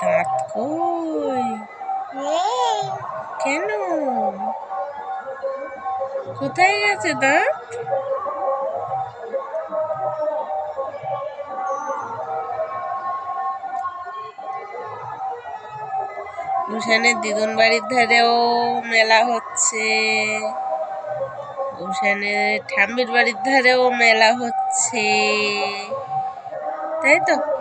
দাঁত কই? কেন? কোথায় গেছে দাঁত? উষানের দিদুন বাড়ির ধারেও মেলা হচ্ছে। উষানের ঠাম্মির বাড়ির ধারেও মেলা হচ্ছে। তাই তো?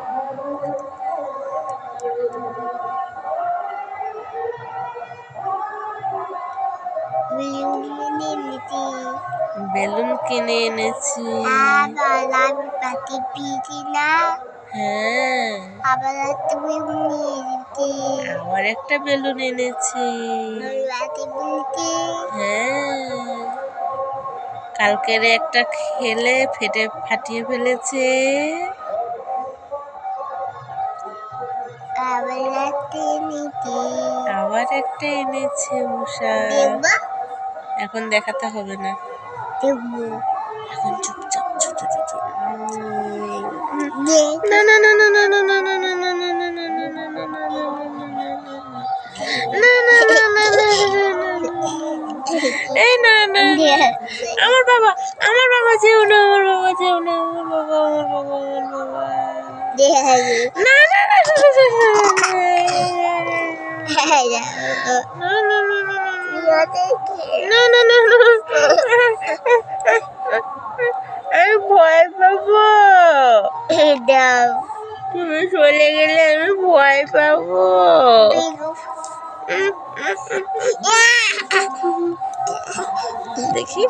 বেলুন কিনে এনেছি। হ্যাঁ। আবার একটা বেলুন এনেছি। হ্যাঁ। কালকের একটা খেলে ফেটে ফাটিয়ে ফেলেছে। আবার রাতে নিতে আবার একটা এনেছে উষা এখন দেখাতে হবে না এখন চুপচাপ ছোট ছোট না না না না না না না না না না না না না না না না না না এই না না আমার বাবা আমার বাবা যেও না আমার বাবা যেও না আমার বাবা আমার বাবা আমার বাবা না না না না আমি ভয় পাবো তুমি চলে গেলে আমি ভয় পাবো দেখি।